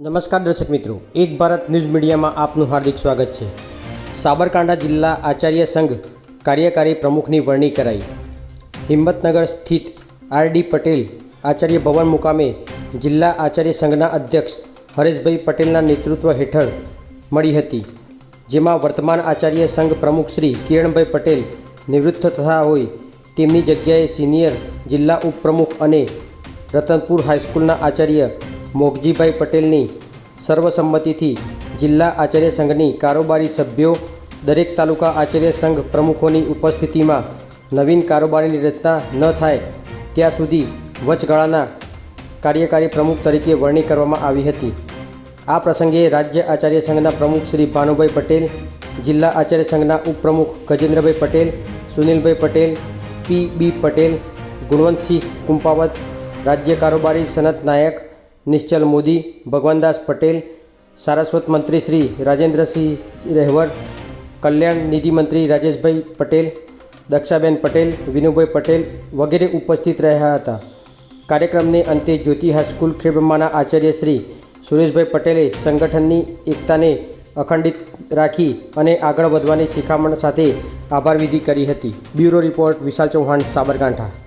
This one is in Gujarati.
નમસ્કાર દર્શક મિત્રો, એક ભારત ન્યૂઝ મીડિયામાં આપનું હાર્દિક સ્વાગત છે. સાબરકાંઠા જિલ્લા આચાર્ય સંઘ કાર્યકારી પ્રમુખની વરણી કરાઈ. હિંમતનગર સ્થિત આર ડી પટેલ આચાર્ય ભવન મુકામે જિલ્લા આચાર્ય સંઘના અધ્યક્ષ હરેશભાઈ પટેલના નેતૃત્વ હેઠળ મળી હતી, જેમાં વર્તમાન આચાર્ય સંઘ પ્રમુખ શ્રી કિરણભાઈ પટેલ નિવૃત્ત થતા હોય તેમની જગ્યાએ સિનિયર જિલ્લા ઉપપ્રમુખ અને રતનપુર હાઈસ્કૂલના આચાર્ય મોગજીભાઈ પટેલની સર્વસંમતિથી જિલ્લા આચાર્ય સંઘની કારોબારી સભ્યો, દરેક તાલુકા આચાર્ય સંઘ પ્રમુખોની ઉપસ્થિતિમાં નવીન કારોબારીની રચના ન થાય ત્યાં સુધી વચગાળાના કાર્યકારી પ્રમુખ તરીકે વરણી કરવામાં આવી હતી. આ પ્રસંગે રાજ્ય આચાર્ય સંઘના પ્રમુખ શ્રી ભાનુભાઈ પટેલ, જિલ્લા આચાર્ય સંઘના ઉપપ્રમુખ ગજેન્દ્રભાઈ પટેલ, સુનિલભાઈ પટેલ, પી બી પટેલ, ગુણવંતસિંહ કુંપાવત, રાજ્ય કારોબારી સનત નાયક નિશ્ચલ મોદી, ભગવાનદાસ પટેલ, સારસ્વત મંત્રી શ્રી રાજેન્દ્રસિંહ રહેવર, કલ્યાણ નિધિ મંત્રી રાજેશભાઈ પટેલ, દક્ષાબેન પટેલ, વિનુભાઈ પટેલ વગેરે ઉપસ્થિત રહ્યા હતા. કાર્યક્રમને અંતે જ્યોતિ હાઈસ્કૂલ ખેબમાના આચાર્ય શ્રી સુરેશભાઈ પટેલે સંગઠનની એકતાને અખંડિત રાખી અને આગળ વધવાની શિખામણ સાથે આભાર વિધિ કરી હતી. Bureau report Vishal Chauhan, Sabarkantha.